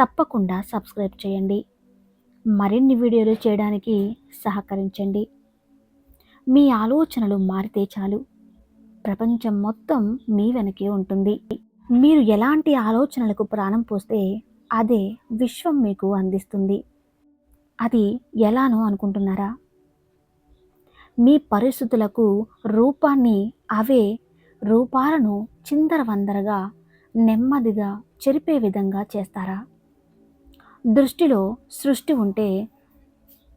తప్పకుండా సబ్స్క్రైబ్ చేయండి. మరిన్ని వీడియోలు చేయడానికి సహకరించండి. మీ ఆలోచనలు మారితే చాలు. ప్రపంచం మొత్తం మీ వెనకే ఉంటుంది. మీరు ఎలాంటి ఆలోచనలకు ప్రాణం పోస్తే అదే విశ్వం మీకు అందిస్తుంది. అది ఎలానో అనుకుంటున్నారా? మీ పరిస్థితులకు రూపాన్ని అవే రూపాలను చిందరవందరగా నెమ్మదిగా చెరిపే విధంగా చేస్తారా? దృష్టిలో సృష్టి ఉంటే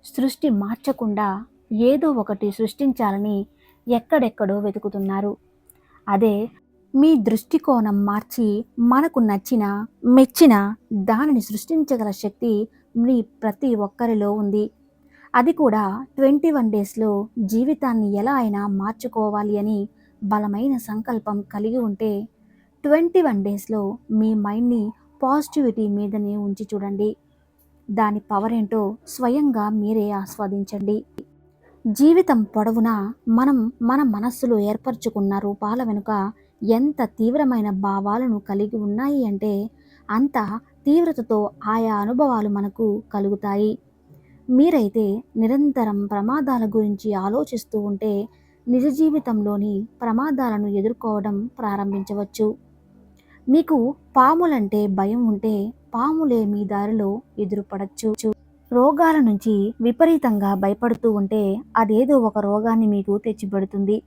సృష్టి మార్చకుండా ఏదో ఒకటి సృష్టించాలని ఎక్కడెక్కడో వెతుకుతున్నారు. అదే మీ దృష్టికోణం మార్చి మనకు నచ్చిన మెచ్చిన దానిని సృష్టించగల శక్తి మీ ప్రతి ఒక్కరిలో ఉంది. అది కూడా ట్వంటీ వన్ డేస్లో జీవితాన్ని ఎలా అయినా మార్చుకోవాలి అని బలమైన సంకల్పం కలిగి ఉంటే ట్వంటీ వన్ డేస్లో మీ మైండ్ని పాజిటివిటీ మీదనే ఉంచి చూడండి. దాని పవర్ ఏంటో స్వయంగా మీరే ఆస్వాదించండి. జీవితం పొడవునా మనం మన మనస్సులో ఏర్పరచుకున్న రూపాల వెనుక ఎంత తీవ్రమైన భావాలను కలిగి ఉన్నాయి అంటే అంత తీవ్రతతో ఆయా అనుభవాలు మనకు కలుగుతాయి. మీరైతే నిరంతరం ప్రమాదాల గురించి ఆలోచిస్తూ ఉంటే నిజ జీవితంలోని ప్రమాదాలను ఎదుర్కోవడం ప్రారంభించవచ్చు. మీకు పాములంటే భయం ఉంటే పాములే మీ దారిలో ఎదురుపడచ్చు. రోగాల నుంచి విపరీతంగా భయపడుతూ ఉంటే అదేదో ఒక రోగాన్ని మీకు తెచ్చిపెడుతుంది.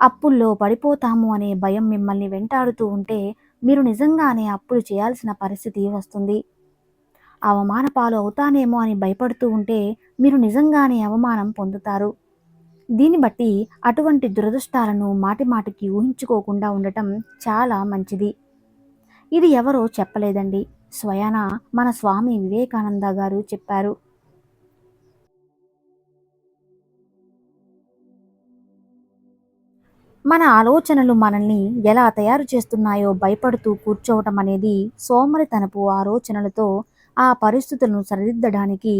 అప్పుల్లో పడిపోతాము అనే భయం మిమ్మల్ని వెంటాడుతూ ఉంటే మీరు నిజంగానే అప్పులు చేయాల్సిన పరిస్థితి వస్తుంది. అవమాన పాలు అవుతానేమో అని భయపడుతూ ఉంటే మీరు నిజంగానే అవమానం పొందుతారు. దీన్ని బట్టి అటువంటి దురదృష్టాలను మాటి మాటికి ఊహించుకోకుండా ఉండటం చాలా మంచిది. ఇది ఎవరో చెప్పలేదండి. స్వయాన మన స్వామి వివేకానంద గారు చెప్పారు. మన ఆలోచనలు మనల్ని ఎలా తయారు చేస్తున్నాయో భయపడుతూ కూర్చోవటం అనేది సోమరితనపు ఆలోచనలతో ఆ పరిస్థితులను సరిదిద్దడానికి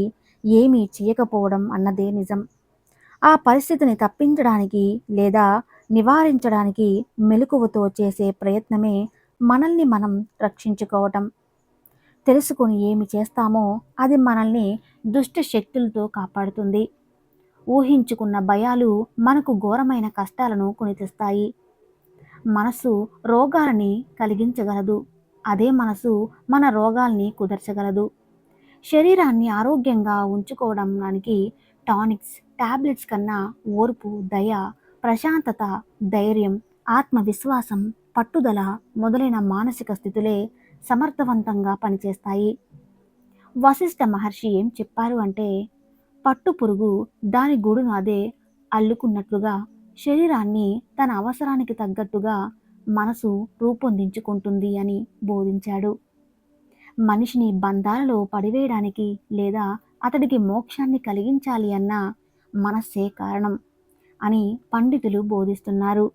ఏమీ చేయకపోవడం అన్నదే నిజం. ఆ పరిస్థితిని తప్పించడానికి లేదా నివారించడానికి మెలకువతో చేసే ప్రయత్నమే మనల్ని మనం రక్షించుకోవటం. తెలుసుకొని ఏమి చేస్తామో అది మనల్ని దుష్ట శక్తులతో కాపాడుతుంది. ఊహించుకున్న భయాలు మనకు ఘోరమైన కష్టాలను కొనితెస్తాయి. మనసు రోగాలని కలిగించగలదు. అదే మనసు మన రోగాల్ని కుదర్చగలదు. శరీరాన్ని ఆరోగ్యంగా ఉంచుకోవడానికి టానిక్స్ టాబ్లెట్స్ కన్నా ఓర్పు దయ ప్రశాంతత ధైర్యం ఆత్మవిశ్వాసం పట్టుదల మొదలైన మానసిక స్థితులే సమర్థవంతంగా పనిచేస్తాయి. వశిష్ఠ మహర్షి ఏం చెప్పారు అంటే పట్టు పురుగు దాని గూడును అదే అల్లుకున్నట్లుగా శరీరాన్ని తన అవసరానికి తగ్గట్టుగా మనసు రూపొందించుకుంటుంది అని బోధించాడు. మనిషిని బంధాలలో పడివేయడానికి లేదా అతడికి మోక్షాన్ని కలిగించాలి అన్న మనస్సే కారణం అని పండితులు బోధిస్తున్నారు.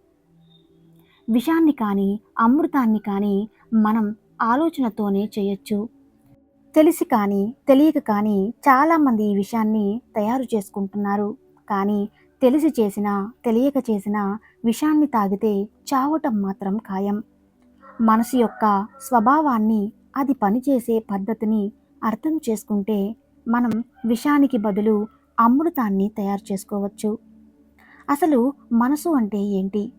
విషాన్ని కానీ అమృతాన్ని కానీ మనం ఆలోచనతోనే చేయొచ్చు. తెలిసి కానీ తెలియక కానీ చాలామంది ఈ విషయాన్ని తయారు చేసుకుంటున్నారు. కానీ తెలిసి చేసినా తెలియక చేసినా విషాన్ని తాగితే చావటం మాత్రం ఖాయం. మనసు యొక్క స్వభావాన్ని అది పనిచేసే పద్ధతిని అర్థం చేసుకుంటే మనం విషానికి బదులు అమృతాన్ని తయారు చేసుకోవచ్చు. అసలు మనసు అంటే ఏంటి?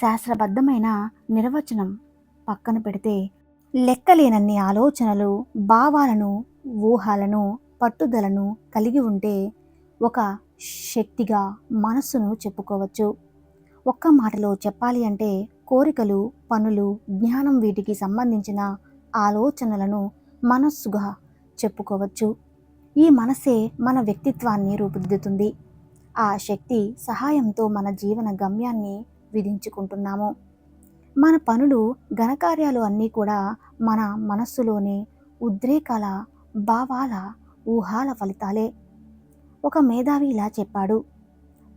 శాస్త్రబద్ధమైన నిర్వచనం పక్కన పెడితే లెక్కలేనన్ని ఆలోచనలు భావాలను ఊహాలను పట్టుదలను కలిగి ఉంటే ఒక శక్తిగా మనస్సును చెప్పుకోవచ్చు. ఒక్క మాటలో చెప్పాలి అంటే కోరికలు పనులు జ్ఞానం వీటికి సంబంధించిన ఆలోచనలను మనస్సుగా చెప్పుకోవచ్చు. ఈ మనసే మన వ్యక్తిత్వాన్ని రూపుదిద్దుతుంది. ఆ శక్తి సహాయంతో మన జీవన గమ్యాన్ని విధించుకుంటున్నాము. మన పనులు ఘనకార్యాలు అన్నీ కూడా మన మనస్సులోనే ఉద్రేకాల భావాల ఊహాల ఫలితాలే. ఒక మేధావి ఇలా చెప్పాడు.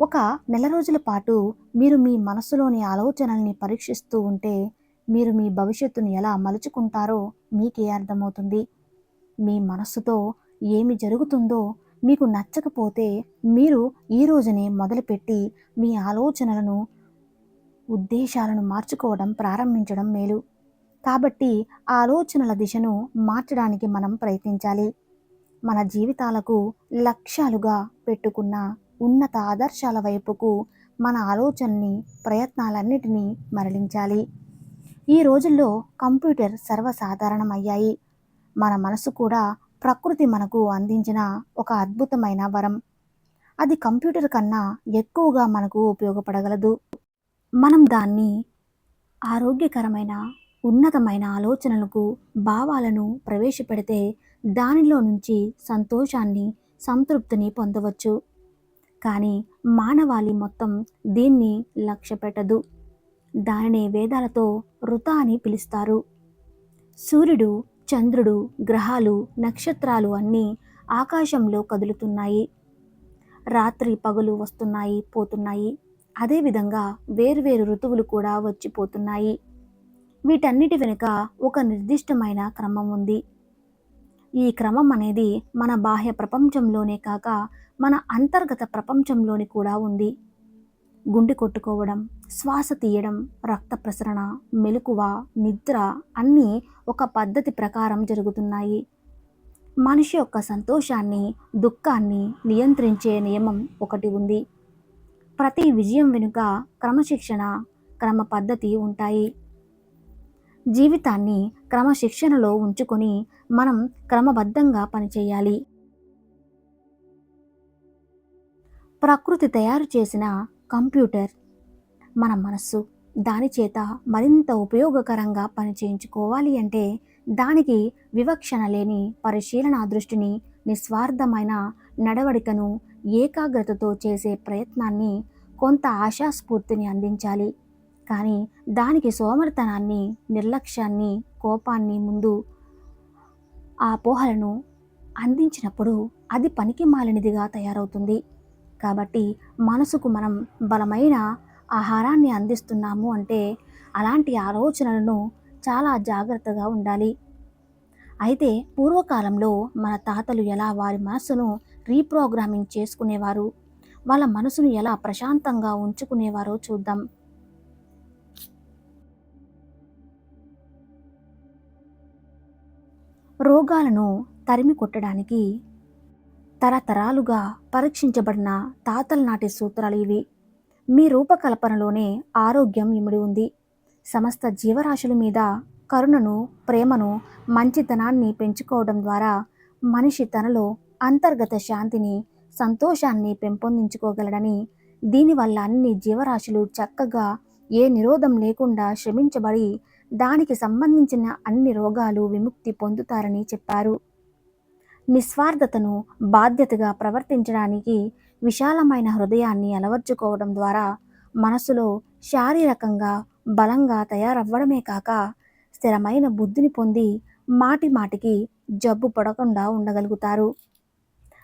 ఒక నెల రోజుల పాటు మీరు మీ మనసులోని ఆలోచనల్ని పరీక్షిస్తూ ఉంటే మీరు మీ భవిష్యత్తును ఎలా మలుచుకుంటారో మీకే అర్థమవుతుంది. మీ మనస్సుతో ఏమి జరుగుతుందో మీకు నచ్చకపోతే మీరు ఈ రోజునే మొదలుపెట్టి మీ ఆలోచనలను ఉద్దేశాలను మార్చుకోవడం ప్రారంభించడం మేలు. కాబట్టి ఆలోచనల దిశను మార్చడానికి మనం ప్రయత్నించాలి. మన జీవితాలకు లక్ష్యాలుగా పెట్టుకున్న ఉన్నత ఆదర్శాల వైపుకు మన ఆలోచనని ప్రయత్నాలన్నిటినీ మరలించాలి. ఈ రోజుల్లో కంప్యూటర్ సర్వసాధారణమయ్యాయి. మన మనసు కూడా ప్రకృతి మనకు అందించిన ఒక అద్భుతమైన వరం. అది కంప్యూటర్ కన్నా ఎక్కువగా మనకు ఉపయోగపడగలదు. మనం దాన్ని ఆరోగ్యకరమైన ఉన్నతమైన ఆలోచనలకు భావాలను ప్రవేశపెడితే దానిలో నుంచి సంతోషాన్ని సంతృప్తిని పొందవచ్చు. కానీ మానవాళి మొత్తం దీన్ని లక్ష్యపెట్టదు. దానిని వేదాలతో వృత అని పిలుస్తారు. సూర్యుడు చంద్రుడు గ్రహాలు నక్షత్రాలు అన్నీ ఆకాశంలో కదులుతున్నాయి. రాత్రి పగలు వస్తున్నాయి పోతున్నాయి. అదేవిధంగా వేర్వేరు ఋతువులు కూడా వచ్చిపోతున్నాయి. వీటన్నిటి వెనుక ఒక నిర్దిష్టమైన క్రమం ఉంది. ఈ క్రమం అనేది మన బాహ్య ప్రపంచంలోనే కాక మన అంతర్గత ప్రపంచంలోని కూడా ఉంది. గుండె కొట్టుకోవడం శ్వాస తీయడం రక్త ప్రసరణ మెలకువ నిద్ర అన్నీ ఒక పద్ధతి ప్రకారం జరుగుతున్నాయి. మనిషి యొక్క సంతోషాన్ని దుఃఖాన్ని నియంత్రించే నియమం ఒకటి ఉంది. ప్రతి విజయం వెనుక క్రమశిక్షణ క్రమ పద్ధతి ఉంటాయి. జీవితాన్ని క్రమశిక్షణలో ఉంచుకొని మనం క్రమబద్ధంగా పనిచేయాలి. ప్రకృతి తయారు చేసిన కంప్యూటర్ మన మనస్సు దాని చేత మరింత ఉపయోగకరంగా పనిచేయించుకోవాలి అంటే దానికి వివక్షణ లేని పరిశీలన దృష్టిని నిస్వార్థమైన నడవడికను ఏకాగ్రతతో చేసే ప్రయత్నాన్ని కొంత ఆశాస్ఫూర్తిని అందించాలి. కానీ దానికి సోమరితనాన్ని నిర్లక్ష్యాన్ని కోపాన్ని ముందు ఆ పోహలను అందించినప్పుడు అది పనికి మాలినదిగా తయారవుతుంది. కాబట్టి మనసుకు మనం బలమైన ఆహారాన్ని అందిస్తున్నాము అంటే అలాంటి ఆలోచనలను చాలా జాగ్రత్తగా ఉండాలి. అయితే పూర్వకాలంలో మన తాతలు ఎలా వారి మనసును రీప్రోగ్రామింగ్ చేసుకునేవారు? వాళ్ళ మనసును ఎలా ప్రశాంతంగా ఉంచుకునేవారో చూద్దాం. రోగాలను తరిమి కొట్టడానికి తరతరాలుగా పరీక్షించబడిన తాతల నాటి సూత్రాలు ఇవి. మీ రూపకల్పనలోనే ఆరోగ్యం ఇమిడి ఉంది. సమస్త జీవరాశుల మీద కరుణను ప్రేమను మంచితనాన్ని పెంచుకోవడం ద్వారా మనిషి తనలో అంతర్గత శాంతిని సంతోషాన్ని పెంపొందించుకోగలడని దీనివల్ల అన్ని జీవరాశులు చక్కగా ఏ నిరోధం లేకుండా శ్రమించబడి దానికి సంబంధించిన అన్ని రోగాలు విముక్తి పొందుతారని చెప్పారు. నిస్వార్థతను బాధ్యతగా ప్రవర్తించడానికి విశాలమైన హృదయాన్ని అలవర్చుకోవడం ద్వారా మనసులో శారీరకంగా బలంగా తయారవ్వడమే కాక స్థిరమైన బుద్ధిని పొంది మాటి మాటికి జబ్బు పడకుండా ఉండగలుగుతారు.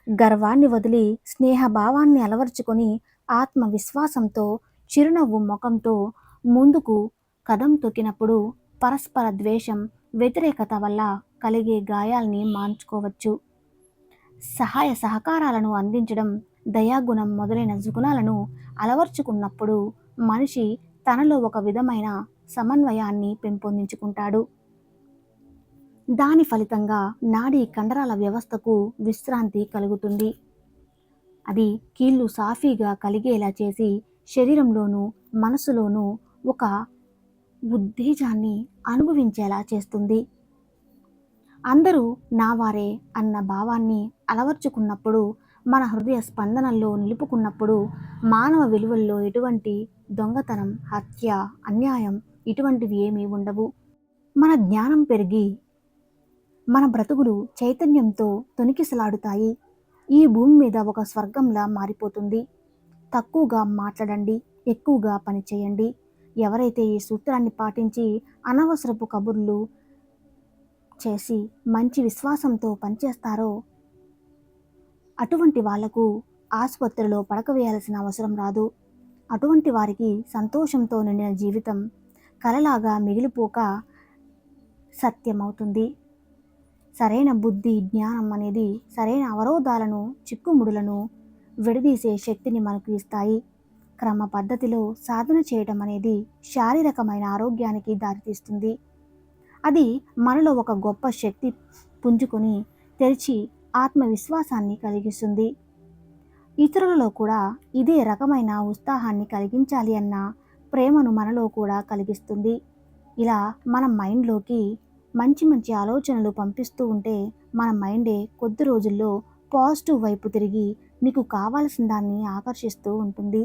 గర్వాన్ని వదిలి స్నేహభావాన్ని అలవర్చుకొని ఆత్మవిశ్వాసంతో చిరునవ్వు ముఖంతో ముందుకు కదం తొక్కినప్పుడు పరస్పర ద్వేషం వ్యతిరేకత వల్ల కలిగే గాయాల్ని మాంచుకోవచ్చు సహాయ సహకారాలను అందించడం దయాగుణం మొదలైన జుగుణాలను అలవర్చుకున్నప్పుడు మనిషి తనలో ఒక విధమైన సమన్వయాన్ని పెంపొందించుకుంటాడు. దాని ఫలితంగా నాడీ కండరాల వ్యవస్థకు విశ్రాంతి కలుగుతుంది. అది కీళ్ళు సాఫీగా కలిగేలా చేసి శరీరంలోనూ మనసులోనూ ఒక ఉద్దేజాన్ని అనుభవించేలా చేస్తుంది. అందరూ నావారే అన్న భావాన్ని అలవర్చుకున్నప్పుడు మన హృదయ స్పందనల్లో నిలుపుకున్నప్పుడు మానవ విలువల్లో ఎటువంటి దొంగతనం హత్య అన్యాయం ఇటువంటివి ఏమీ ఉండవు. మన జ్ఞానం పెరిగి మన బ్రతుకులు చైతన్యంతో తొనికిసలాడుతాయి. ఈ భూమి మీద ఒక స్వర్గంలా మారిపోతుంది. తక్కువగా మాట్లాడండి ఎక్కువగా పనిచేయండి. ఎవరైతే ఈ సూత్రాన్ని పాటించి అనవసరపు కబుర్లు చేసి మంచి విశ్వాసంతో పనిచేస్తారో అటువంటి వాళ్ళకు ఆసుపత్రిలో పడక వేయాల్సిన అవసరం రాదు. అటువంటి వారికి సంతోషంతో నిండిన జీవితం కలలాగా మిగిలిపోక సత్యమవుతుంది. సరైన బుద్ధి జ్ఞానం అనేది సరైన అవరోధాలను చిక్కుముడులను విడదీసే శక్తిని మనకు ఇస్తాయి. క్రమ పద్ధతిలో సాధన చేయడం అనేది శారీరకమైన ఆరోగ్యానికి దారితీస్తుంది. అది మనలో ఒక గొప్ప శక్తి పుంజుకొని తెరిచి ఆత్మవిశ్వాసాన్ని కలిగిస్తుంది. ఇతరులలో కూడా ఇదే రకమైన ఉత్సాహాన్ని కలిగించాలి అన్న ప్రేమను మనలో కూడా కలిగిస్తుంది. ఇలా మన మైండ్లోకి మంచి మంచి ఆలోచనలు పంపిస్తూ ఉంటే మన మైండే కొద్ది రోజుల్లో పాజిటివ్ వైపు తిరిగి మీకు కావాల్సిన దాన్ని ఆకర్షిస్తూ ఉంటుంది.